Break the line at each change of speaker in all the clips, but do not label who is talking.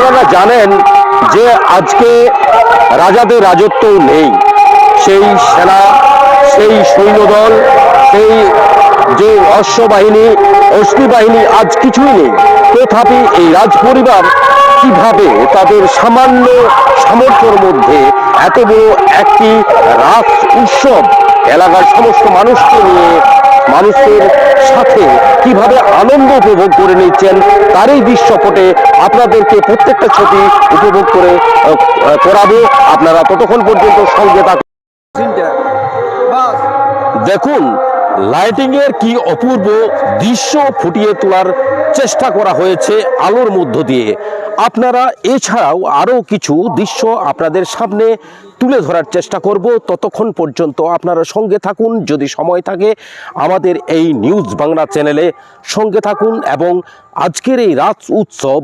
আপনারা জানেন যে আজকে রাজাদের রাজত্ব নেই। সেই সেনা, সেই সৈন্যদল, সেই যে অশ্ববাহিনী অস্থি বাহিনী আজ কিছুই নেই। তথাপি এই রাজ পরিবার কীভাবে তাদের সামান্য সামর্থ্যের মধ্যে এত বড় একটি রাস উৎসব এলাকার সমস্ত মানুষকে নিয়ে মানুষের সাথে কীভাবে আনন্দ উপভোগ করে নিচ্ছেন তার এই দৃশ্যপটে আপনাদেরকে প্রত্যেকটা ছবি উপভোগ করে আহ, আপনারা ততক্ষণ পর্যন্ত সঙ্গে থাকুন। দেখুন লাইটিং এর কি অপূর্ব দৃশ্য ফুটিয়ে তোলার চেষ্টা করা হয়েছে আলোর মধ্য দিয়ে? আপনারা এছাড়াও আরও কিছু দৃশ্য আপনাদের সামনে তুলে ধরার চেষ্টা করব। ততক্ষণ পর্যন্ত আপনারা সঙ্গে থাকুন। যদি সময় থাকে, আমাদের এই নিউজ বাংলা চ্যানেলে সঙ্গে থাকুন এবং আজকের এই রাত উৎসব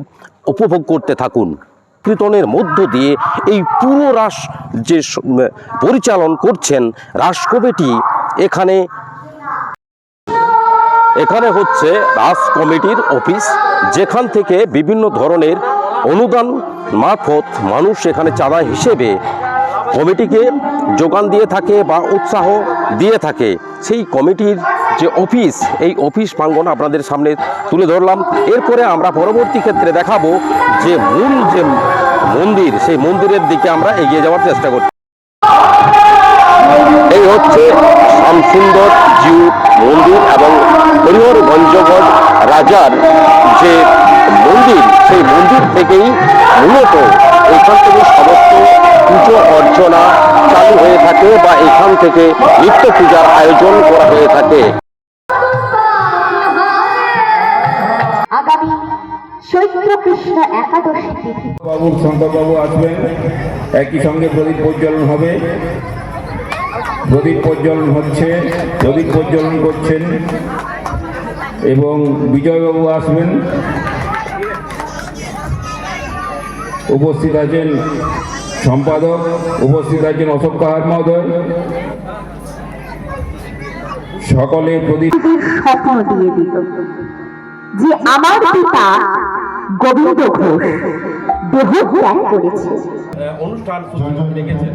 উপভোগ করতে থাকুন। কীর্তনের মধ্য দিয়ে এই পুরো রাস যে পরিচালন করছেন রাস কমিটি, এখানে এখানে হচ্ছে রাস কমিটির অফিস, যেখান থেকে বিভিন্ন ধরনের অনুদান মারফত মানুষ এখানে চাঁদা হিসেবে কমিটিকে যোগান দিয়ে থাকে বা উৎসাহ দিয়ে থাকে। সেই কমিটির যে অফিস, এই অফিস প্রাঙ্গন আপনাদের সামনে তুলে ধরলাম। এরপরে আমরা পরবর্তী ক্ষেত্রে দেখাবো যে মূল যে মন্দির, সেই মন্দিরের দিকে আমরা এগিয়ে যাওয়ার চেষ্টা করছি। এই হচ্ছে শ্যামসুন্দর জিউ মন্দির এবং হরিহরগঞ্জগড় রাজার যে মন্দির সেই মন্দির থেকেই মূলত এখান থেকে সমস্ত পুজো অর্চনা চালু হয়ে থাকে বা এখান থেকে নিত্য পূজার আয়োজন করা হয়ে থাকে।
আগামী চৈত্র কৃষ্ণ একাদশী তিথি।
বাবু শঙ্করবাবু আসবেন। একই সঙ্গে প্রদীপ প্রজ্বলন হবে। প্রদীপ প্রজ্বলন হচ্ছে প্রদীপ প্রজ্বলন করছেন এবং বিজয়বাবু আসবেন। উপস্থিত আছেন সম্পাদক উপস্থিত আছেন অশোক কাহার মহোদয়। সকলে প্রদীপ
স্বপ্ন দিয়ে দিল যে আমার পিতা গোবিন্দ ঘোষ দেহ ত্যাগ করেছে।
অনুষ্ঠান রেখেছেন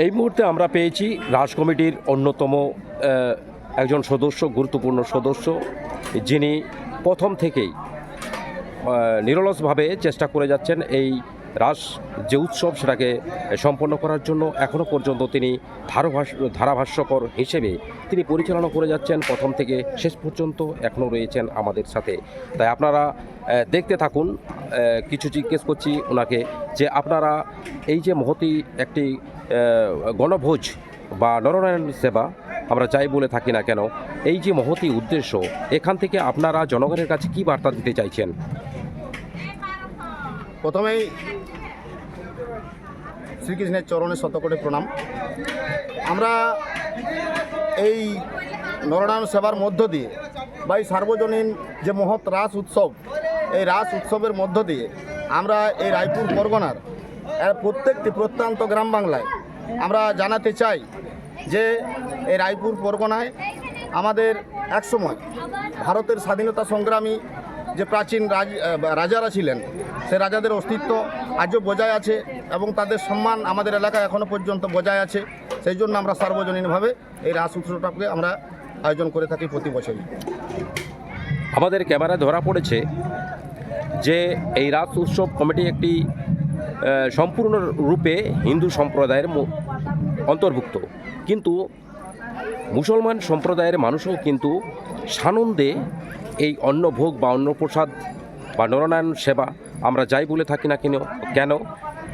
এই মুহূর্তে আমরা পেয়েছি রাজ কমিটির অন্যতম একজন সদস্য, গুরুত্বপূর্ণ সদস্য, যিনি প্রথম থেকেই নিরলসভাবে চেষ্টা করে যাচ্ছেন এই রাস যে উৎসব সেটাকে সম্পন্ন করার জন্য। এখনও পর্যন্ত তিনি ধারাভাষ, ধারাভাষ্যকর হিসেবে তিনি পরিচালনা করে যাচ্ছেন। প্রথম থেকে শেষ পর্যন্ত এখনও রয়েছেন আমাদের সাথে। তাই আপনারা দেখতে থাকুন। কিছু জিজ্ঞেস করছি ওনাকে যে আপনারা এই যে মহতি একটি গণভোজ বা নরনারায়ণ সেবা আমরা চাই বলে থাকি না কেন, এই যে মহতি উদ্দেশ্য, এখান থেকে আপনারা জনগণের কাছে কি বার্তা দিতে চাইছেন?
প্রথমেই শ্রীকৃষ্ণের চরণে শতকোটি প্রণাম। আমরা এই নরনারায়ণ সেবার মধ্য দিয়ে বা এই সার্বজনীন যে মহৎ রাস উৎসব, এই রাস উৎসবের মধ্য দিয়ে আমরা এই রায়পুর পরগনার প্রত্যেকটি প্রত্যন্ত গ্রাম বাংলায় আমরা জানাতে চাই যে এই রায়পুর পরগনায় আমাদের একসময় ভারতের স্বাধীনতা সংগ্রামী যে প্রাচীন রাজ রাজারা ছিলেন, সে রাজাদের অস্তিত্ব আজও বজায় আছে এবং তাদের সম্মান আমাদের এলাকায় এখনও পর্যন্ত বজায় আছে। সেই জন্য আমরা সার্বজনীনভাবে এই রাস উৎসবটাকে আমরা আয়োজন করে থাকি প্রতি বছরই।
আমাদের ক্যামেরায় ধরা পড়েছে যে এই রাস উৎসব কমিটি একটি আহ, সম্পূর্ণ রূপে হিন্দু সম্প্রদায়ের অন্তর্ভুক্ত। কিন্তু মুসলমান সম্প্রদায়ের মানুষও কিন্তু সানন্দে এই অন্নভোগ বা অন্নপ্রসাদ বা নরনারায়ণ সেবা আমরা যাই বলে থাকি না কেন কেন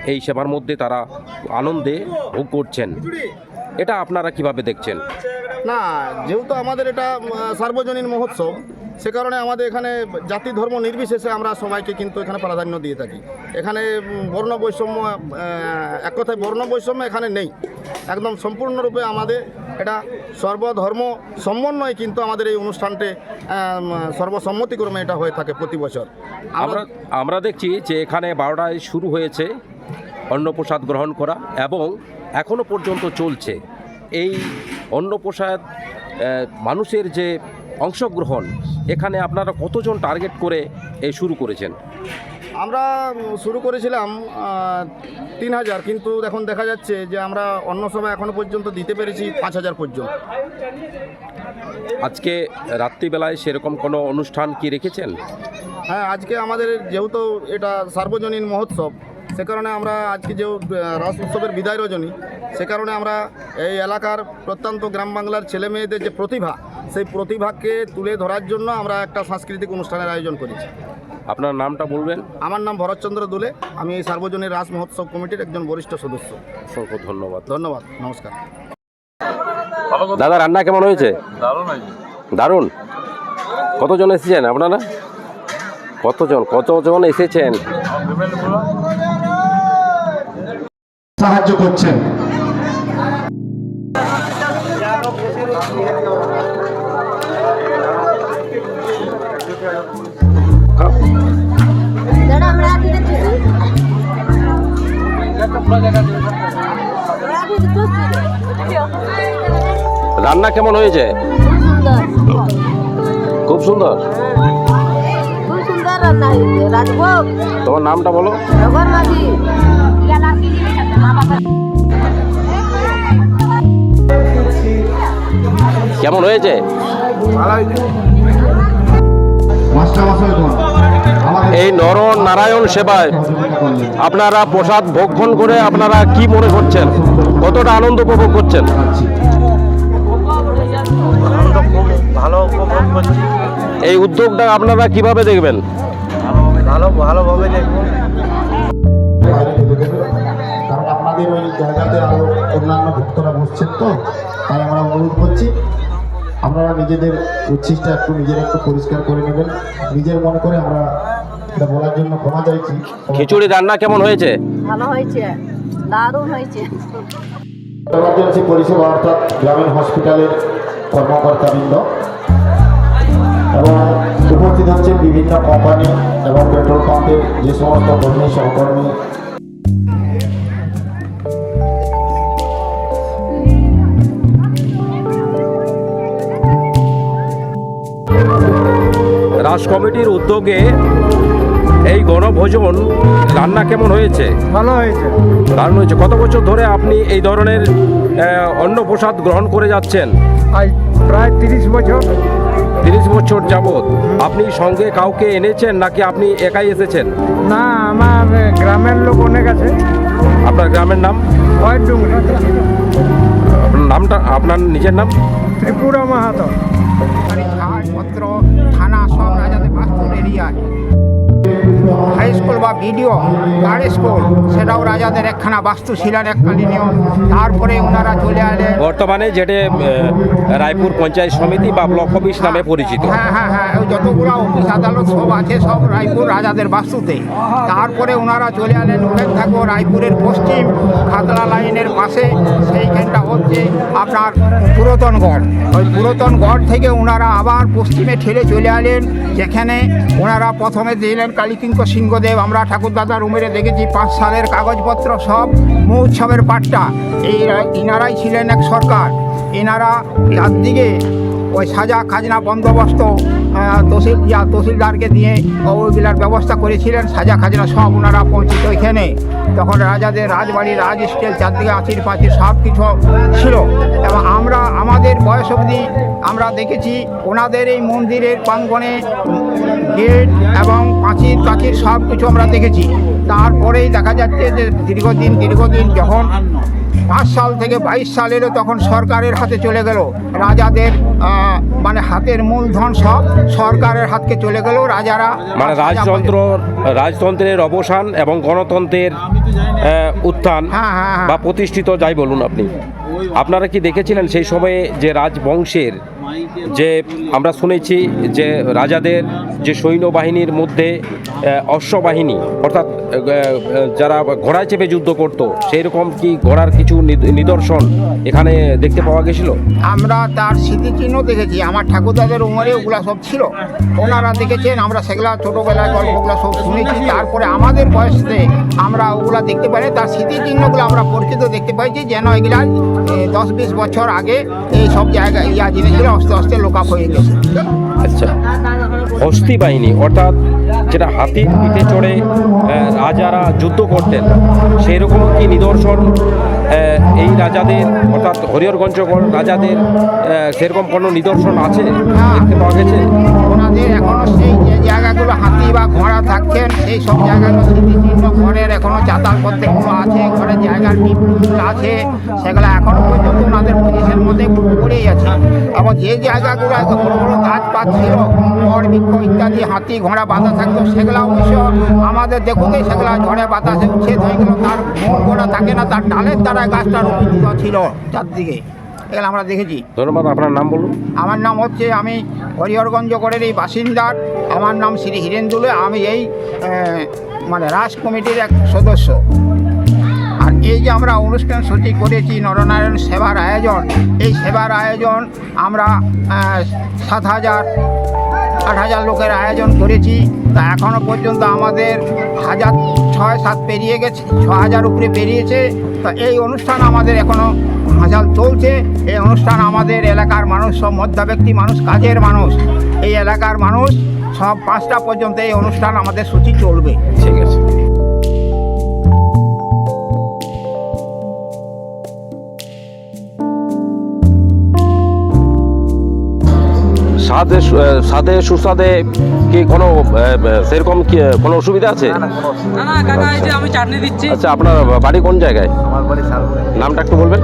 এই সেবার মধ্যে তারা আনন্দে ভোগ করছেন। এটা আপনারা কীভাবে দেখছেন?
না যেহেতু আমাদের এটা সার্বজনীন মহোৎসব সে কারণে আমাদের এখানে জাতি ধর্ম নির্বিশেষে আমরা সবাইকে কিন্তু এখানে প্রাধান্য দিয়ে থাকি। এখানে বর্ণ বৈষম্য এক কথায় বর্ণ বৈষম্য এখানে নেই। একদম সম্পূর্ণরূপে আমাদের এটা সর্বধর্ম সমন্বয়ে কিন্তু আমাদের এই অনুষ্ঠানটি সর্বসম্মতিক্রমে এটা হয়ে থাকে প্রতি বছর।
আমরা আমরা দেখছি যে এখানে বারোটায় শুরু হয়েছে অন্নপ্রসাদ গ্রহণ করা এবং এখনও পর্যন্ত চলছে। এই অন্নপ্রসাদ মানুষের যে অংশগ্রহণ। এখানে আপনারা কতজন টার্গেট করে এ শুরু করেছেন?
আমরা শুরু করেছিলাম তিন হাজার কিন্তু এখন দেখা যাচ্ছে যে আমরা অন্য সময় এখনও পর্যন্ত দিতে পেরেছি পাঁচ হাজার পর্যন্ত।
আজকে রাত্রিবেলায় সেরকম কোনো অনুষ্ঠান কি রেখেছেন?
হ্যাঁ আজকে আমাদের যেহেতু এটা সার্বজনীন মহোৎসব সে কারণে আমরা আজকে যে রাস উৎসবের বিদায় রজনী সে কারণে আমরা এই এলাকার প্রত্যন্ত গ্রাম বাংলার ছেলে মেয়েদের যে প্রতিভা সেই প্রতিভাকে তুলে ধরার জন্য আমরা একটা সাংস্কৃতিক অনুষ্ঠানের আয়োজন করেছি।
আপনার নামটা বলবেন?
আমার নাম ভরতচন্দ্র দুলে। আমি এই সার্বজনীন রাস মহোৎসব কমিটির একজন বরিষ্ঠ সদস্য।
অসংখ্য ধন্যবাদ।
ধন্যবাদ নমস্কার।
দাদা রান্না কেমন হয়েছে? দারুণ কতজন এসেছেন আপনারা? কতজন? কতজন এসেছেন?
সাহায্য করছেন।
রান্না কেমন হয়েছে? খুব সুন্দর। তোমার নামটা বলো। কেমন হয়েছে? এই নর নারায়ণ সেবায় আপনারা প্রসাদ ভক্ষণ করে আপনারা কি মনে করছেন? কতটা আনন্দ উপভোগ করছেন?
ভালো উপভোগ করছি।
এই উদ্যোগটা আপনারা কীভাবে দেখবেন?
ভালো ভালোভাবে দেখব।
বাইরে ফেলে দেবে। কারণ আপনাদের ওই জায়গাতে আরও অন্যান্য ভক্তরা বসছেন তো তাই আমরা অনুরোধ করছি আপনারা নিজেদের উচ্ছিষ্টা একটু নিজের একটু পরিষ্কার করে নেবেন। নিজের মনে করে আমরা এটা বলার জন্য ক্ষমা চাইছি।
খিচুড়ি রান্না কেমন হয়েছে?
ভালো হয়েছে দারুণ হয়েছে।
এমার্জেন্সি পরিষেবা অর্থাৎ গ্রামীণ হসপিটালের কর্মকর্তাবৃন্দ এবং উপস্থিত হচ্ছে বিভিন্ন কোম্পানি এবং পেট্রোল পাম্পের যে সমস্ত কর্মী সহকর্মী।
রাজ কমিটির উদ্যোগে এই গণভোজন রান্না কেমন হয়েছে?
ভালো হয়েছে।
দারুণ হয়েছে। কত বছর ধরে আপনি এই ধরনের আহ, অন্ন প্রসাদ গ্রহণ করে যাচ্ছেন?
আজ প্রায় তিরিশ বছর।
তিরিশ বছর যাবৎ। আপনি সঙ্গে কাউকে এনেছেন নাকি আপনি একাই এসেছেন?
না আমার গ্রামের লোক অনেক আছে।
আপনার গ্রামের নাম? আপনার নামটা আপনার নিজের নাম?
ত্রিপুরা মাহাতো।
ছাড়পত্র থানা সব রাজাদের বাস্তুর এরিয়ায় হাই স্কুল বা ভিডিও গার্ড স্কুল সেটাও রাজাদের একখানা বাস্তু ছিলেন এককালীন তারপরে ওনারা চলে এলেন।
বর্তমানে যেটা রায়পুর পঞ্চায়েত সমিতি বা ব্লক অফিস নামে পরিচিত।
হ্যাঁ হ্যাঁ হ্যাঁ ওই যতগুলো অফিস আদালত সব আছে সব রায়পুর রাজাদের বাস্তুতে। তারপরে ওনারা চলে এলেন ওখান থাকব রায়পুরের পশ্চিম খাতলা লাইনের পাশে সেইখানটা হচ্ছে আপনার পুরাতন গড় ওই পুরাতন গড় থেকে ওনারা আবার পশ্চিমে ঠেলে চলে এলেন যেখানে ওনারা প্রথমে দিলেন কালীকিঙ্ক সিংহদেব, আমরা ঠাকুরদাদার উমেরে দেখেছি, পাঁচ সালের কাগজপত্র সব মহোৎসবের পাট্টা এই ইনারাই ছিলেন এক সরকার। এনারা দিকে ওই সাজা খাজনা বন্দোবস্ত তহসিল ইয়া তহসিলদারকে দিয়ে ওইগুলার ব্যবস্থা করেছিলেন, সাজা খাজনা সব ওনারা পৌঁছিত ওইখানে তখন রাজাদের রাজবাড়ি, রাজ স্কেল চারদিকে আচির পাচির সব কিছু ছিল। বয়স অবধি আমরা দেখেছি ওনাদের এই মন্দিরের প্রাঙ্গণে গেট এবং পাঁচির টাচির সব কিছু আমরা দেখেছি। তারপরেই দেখা যাচ্ছে যে দীর্ঘদিন দীর্ঘদিন যখন পাঁচ সাল থেকে বাইশ সালেরও তখন সরকারের হাতে চলে গেল। রাজাদের মানে হাতের মূলধন সব সরকারের হাতকে চলে গেল। রাজারা
মানে রাজতন্ত্র রাজতন্ত্রের অবসান এবং গণতন্ত্রের উত্থান
হ্যাঁ, হ্যাঁ, হ্যাঁ।
বা প্রতিষ্ঠিত যাই বলুন আপনি। আপনারা কি দেখেছিলেন সেই সময়ে যে রাজবংশের যে আমরা শুনেছি যে রাজাদের যে সৈন্যবাহিনীর মধ্যে অশ্ববাহিনী অর্থাৎ যারা ঘোড়ায় চেপে যুদ্ধ করত সেই রকম কি ঘোড়ার কিছু নিদ- নিদর্শন এখানে দেখতে পাওয়া গেছিল?
আমরা তার স্মৃতিচিহ্ন দেখেছি। আমার ঠাকুরদাদের উমরে ওগুলা সব ছিল। ওনারা দেখেছেন আমরা সেগুলা ছোটোবেলায় গল্পগুলো সব শুনেছি। তারপরে আমাদের বয়সে আমরা ওগুলা দেখতে পাই তার স্মৃতিচিহ্নগুলো আমরা পরিচিত দেখতে পাইছি যেন এগুলা দশ বিশ বছর আগে এই সব জায়গায় ইয়া জিনিসগুলো আস্তে আস্তে লোকাপ হয়ে গেছে।
আচ্ছা। হস্তি বাহিনী অর্থাৎ যেটা হাতির পিঠে চড়ে রাজারা যুদ্ধ করতেন সেই রকম কি নিদর্শন এই রাজাদের অর্থাৎ হরিহরগঞ্জগড় রাজাদের সেরকম কোনো নিদর্শন আছে? দেখতে পাওয়া গেছে?
ওনাদের এখনও সেই যে জায়গাগুলো হাতি বা ঘোড়া থাকছেন সেই সব জায়গাগুলো স্মৃতিচিহ্ন ঘরের এখনও চাতাল করতে কোনো আছে ঘরের জায়গার আছে সেগুলো এখনও পর্যন্ত ওনাদের পজিশনের মধ্যে পড়েই আছে। এবং যে জায়গাগুলো এত বড় বড় গাছপাত ছিল বড় বৃক্ষ ইত্যাদি হাতি ঘোড়া বাঁধা থাকতো সেগুলো অবশ্য আমাদের দেখুকে সেগুলো ঝড়ে বাতাসে উচ্ছেদ হয়ে গেল তার মূল গোড়া থাকে না তার ডালের দ্বারা গাছটা রোপিত ছিল চারদিকে। এগুলো আমরা দেখেছি।
ধন্যবাদ আপনার নাম বলুন।
আমার নাম হচ্ছে আমি হরিহরগঞ্জ গড়ের এই বাসিন্দার আমার নাম শ্রী হিরেন্দুলে আমি এই মানে রাজ কমিটির এক সদস্য। আর এই যে আমরা অনুষ্ঠান সূচি করেছি নরনারায়ণ সেবার আয়োজন এই সেবার আয়োজন আমরা সাত হাজার আট হাজার লোকের আয়োজন করেছি। তা এখনও পর্যন্ত আমাদের হাজার ছয় সাত পেরিয়ে গেছে ছ হাজার উপরে পেরিয়েছে। তা এই অনুষ্ঠান আমাদের এখনও মাঝাল চলছে। এই অনুষ্ঠান আমাদের এলাকার মানুষ, সব মধ্যব্যক্তি মানুষ, কাজের মানুষ, এই এলাকার মানুষ সব পাঁচটা পর্যন্ত এই অনুষ্ঠান আমাদের সূচি চলবে।
ঠিক আছে। স্বাদে স্বাদে সুস্বাদে কি কোনো সেরকম কি কোনো অসুবিধা আছে?
না না কাকা এই যে আমি চাটনি দিচ্ছি।
আচ্ছা আপনার বাড়ি কোন জায়গায়? নামটা একটু বলবেন।